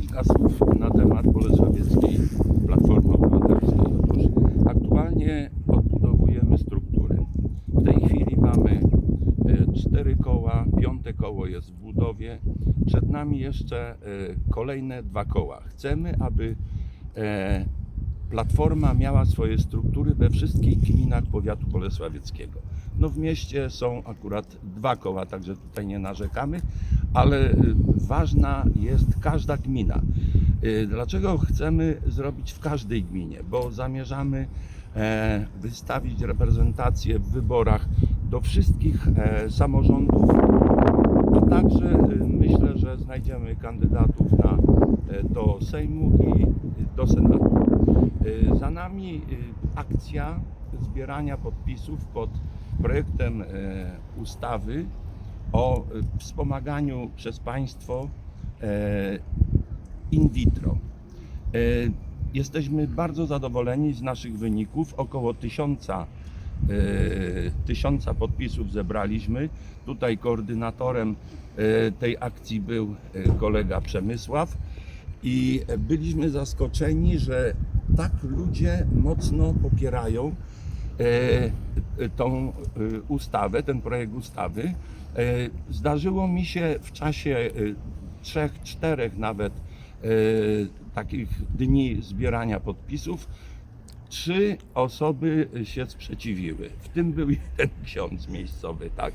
kilka słów na temat Bolesławieckiej Platformy Obywatelskiej. Otóż aktualnie odbudowujemy struktury. W tej chwili mamy e, cztery koła, piąte koło jest w budowie. Przed nami jeszcze e, kolejne dwa koła. Chcemy, aby e, Platforma miała swoje struktury we wszystkich gminach powiatu bolesławieckiego. No w mieście są akurat dwa koła, także tutaj nie narzekamy, ale y, ważna jest każda gmina. Y, Dlaczego chcemy zrobić w każdej gminie? Bo zamierzamy e, wystawić reprezentację w wyborach do wszystkich e, samorządów, a także y, myślę, że znajdziemy kandydatów na, e, do Sejmu i do Senatu. Za nami akcja zbierania podpisów pod projektem ustawy o wspomaganiu przez państwo e, in vitro. E, Jesteśmy bardzo zadowoleni z naszych wyników. Około tysiąca, e, tysiąca podpisów zebraliśmy. Tutaj koordynatorem tej akcji był kolega Przemysław i byliśmy zaskoczeni, że tak ludzie mocno popierają tą e, ustawę, ten projekt ustawy. E, Zdarzyło mi się w czasie e, trzech, czterech nawet e, takich dni zbierania podpisów, trzy osoby się sprzeciwiły. W tym był jeden ksiądz miejscowy, tak.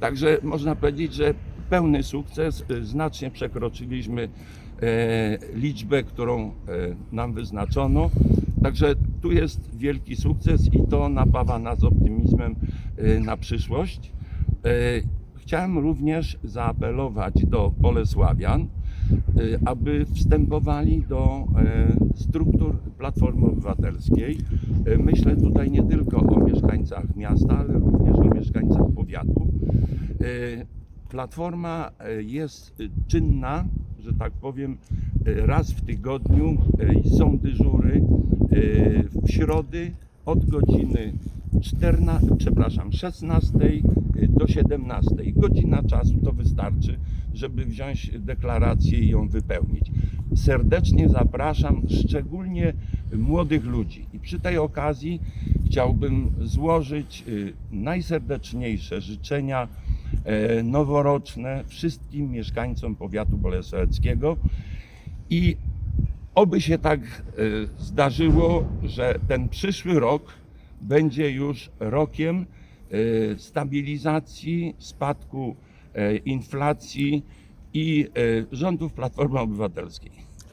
Także można powiedzieć, że pełny sukces. E, Znacznie przekroczyliśmy e, liczbę, którą e, nam wyznaczono. Także tu jest wielki sukces i to napawa nas optymizmem e, na przyszłość. E, Chciałem również zaapelować do Bolesławian, e, aby wstępowali do struktur Platformy Obywatelskiej. Myślę tutaj nie tylko o mieszkańcach miasta, ale również o mieszkańcach powiatu. Platforma jest czynna, że tak powiem, raz w tygodniu. Są dyżury w środy od godziny 14, przepraszam, 16 do 17. Godzina czasu to wystarczy, żeby wziąć deklarację i ją wypełnić. Serdecznie zapraszam szczególnie młodych ludzi. I przy tej okazji chciałbym złożyć y, najserdeczniejsze życzenia e, noworoczne wszystkim mieszkańcom powiatu bolesławeckiego i oby się tak e, zdarzyło, że ten przyszły rok będzie już rokiem e, stabilizacji, spadku e, inflacji i e, rządów Platformy Obywatelskiej.